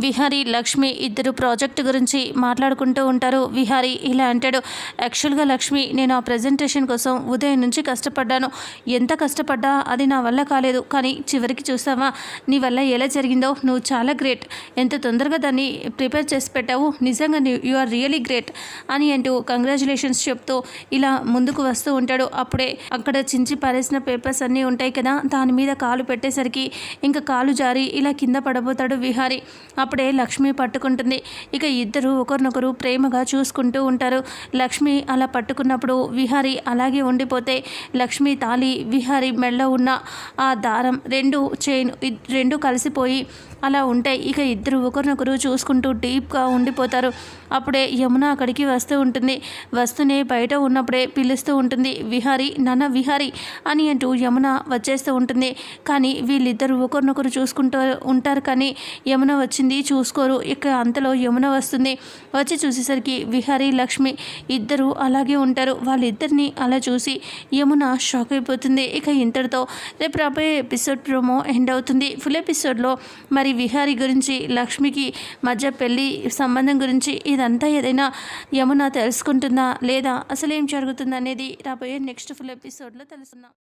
విహారీ లక్ష్మి ఇద్దరు ప్రాజెక్ట్ గురించి మాట్లాడుకుంటూ ఉంటారు. విహారీ ఇలా అంటాడు యాక్చువల్గా లక్ష్మి నేను ఆ ప్రజెంటేషన్ కోసం ఉదయం నుంచి కష్టపడ్డాను. ఎంత కష్టపడ్డా అది నా వల్ల కాలేదు. కానీ చివరికి చూసావా నీ వల్ల ఎలా జరిగిందో? నువ్వు చాలా గ్రేట్ ఎంత తొందరగా దాన్ని ప్రిపేర్ చేసి పెట్టావు? నిజంగా యు ఆర్ రియలీ గ్రేట్ అని అంటూ కంగ్రాచులేషన్స్ చెప్తూ ఇలా ముందుకు వస్తూ ఉంటాడు. అప్పుడే అక్కడ చించి పారేసిన పేపర్స్ అన్నీ ఉంటాయి కదా దాని మీద కాలు పెట్టేసరికి ఇంకా కాలు జారి ఇలా కింద పడబోతాడు విహారి. అప్పుడే లక్ష్మి పట్టుకుంటుంది. ఇక ఇద్దరు ఒకరినొకరు ప్రేమగా చూసుకుంటూ ఉంటారు. లక్ష్మి అలా పట్టుకున్నప్పుడు విహారి అలాగే ఉండిపోతే లక్ష్మి తాలి విహారి మెళ్ళ ఉన్న ఆ దారం రెండు చైన్ రెండు కలిసిపోయి అలా ఉంటాయి ఇక ఇద్దరు ఒకరినొకరు చూసుకుంటూ డీప్గా ఉండిపోతారు. అప్పుడే యమున అక్కడికి వస్తూ ఉంటుంది. వస్తూనే బయట ఉన్నప్పుడే పిలుస్తూ ఉంటుంది విహారి నాన్న విహారి అని అంటూ యమున వచ్చేస్తూ ఉంటుంది. కానీ వీళ్ళిద్దరూ ఒకరినొకరు చూసుకుంటూ ఉంటారు. కానీ యమున వచ్చింది చూసుకోరు. ఇక అంతలో యమున వస్తుంది. వచ్చి చూసేసరికి విహారి లక్ష్మి ఇద్దరు అలాగే ఉంటారు. వాళ్ళిద్దరిని అలా చూసి యమున షాక్ అయిపోతుంది. ఇక ఇంతటితో రేపు రాబోయే ఎపిసోడ్ ప్రోమో ఎండ్ అవుతుంది. ఫుల్ ఎపిసోడ్లో మరి విహారి గురించి లక్ష్మికి మధ్య పెళ్ళి సంబంధం గురించి ఇదంతా ఏదైనా యమున తెలుసుకుంటుందా లేదా అసలు ఏం జరుగుతుందనేది రాబోయే నెక్స్ట్ ఫుల్ ఎపిసోడ్లో తెలుసుకుందాం.